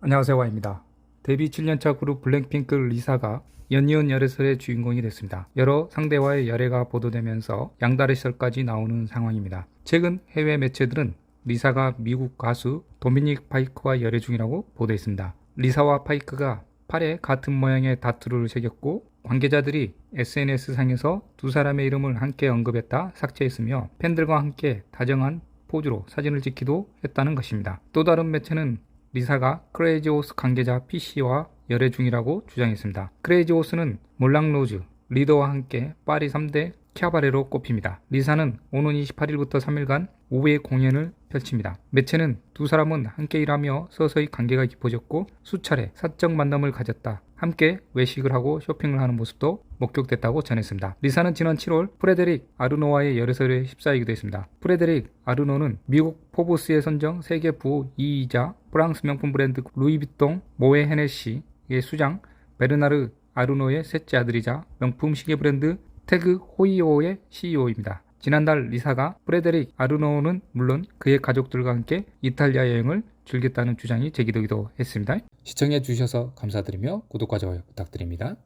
안녕하세요 와입니다. 데뷔 7년차 그룹 블랙핑크 리사가 연이은 열애설의 주인공이 됐습니다. 여러 상대와의 열애가 보도되면서 양다리 설까지 나오는 상황입니다. 최근 해외 매체들은 리사가 미국 가수 도미닉 파이크와 열애 중이라고 보도했습니다. 리사와 파이크가 팔에 같은 모양의 다투를 새겼고 관계자들이 SNS상에서 두 사람의 이름을 함께 언급했다 삭제했으며 팬들과 함께 다정한 포즈로 사진을 찍기도 했다는 것입니다. 또 다른 매체는 리사가 크레이지호스 관계자 PC와 열애 중이라고 주장했습니다. 크레이지호스는 몰랑로즈, 리더와 함께 파리 3대 캐바레로 꼽힙니다. 리사는 오는 28일부터 3일간 5회 공연을 펼칩니다. 매체는 두 사람은 함께 일하며 서서히 관계가 깊어졌고 수차례 사적 만남을 가졌다. 함께 외식을 하고 쇼핑을 하는 모습도 목격됐다고 전했습니다. 리사는 지난 7월 프레데릭 아르노와의 열애설에 휩싸이기도 했습니다. 프레데릭 아르노는 미국 포브스의 선정 세계 부호 2위이자 프랑스 명품 브랜드 루이비통 모에 헤네시의 수장 베르나르 아르노의 셋째 아들이자 명품 시계 브랜드 태그 호이오의 CEO입니다. 지난달 리사가 프레데릭 아르노는 물론 그의 가족들과 함께 이탈리아 여행을 즐겼다는 주장이 제기되기도 했습니다. 시청해 주셔서 감사드리며 구독과 좋아요 부탁드립니다.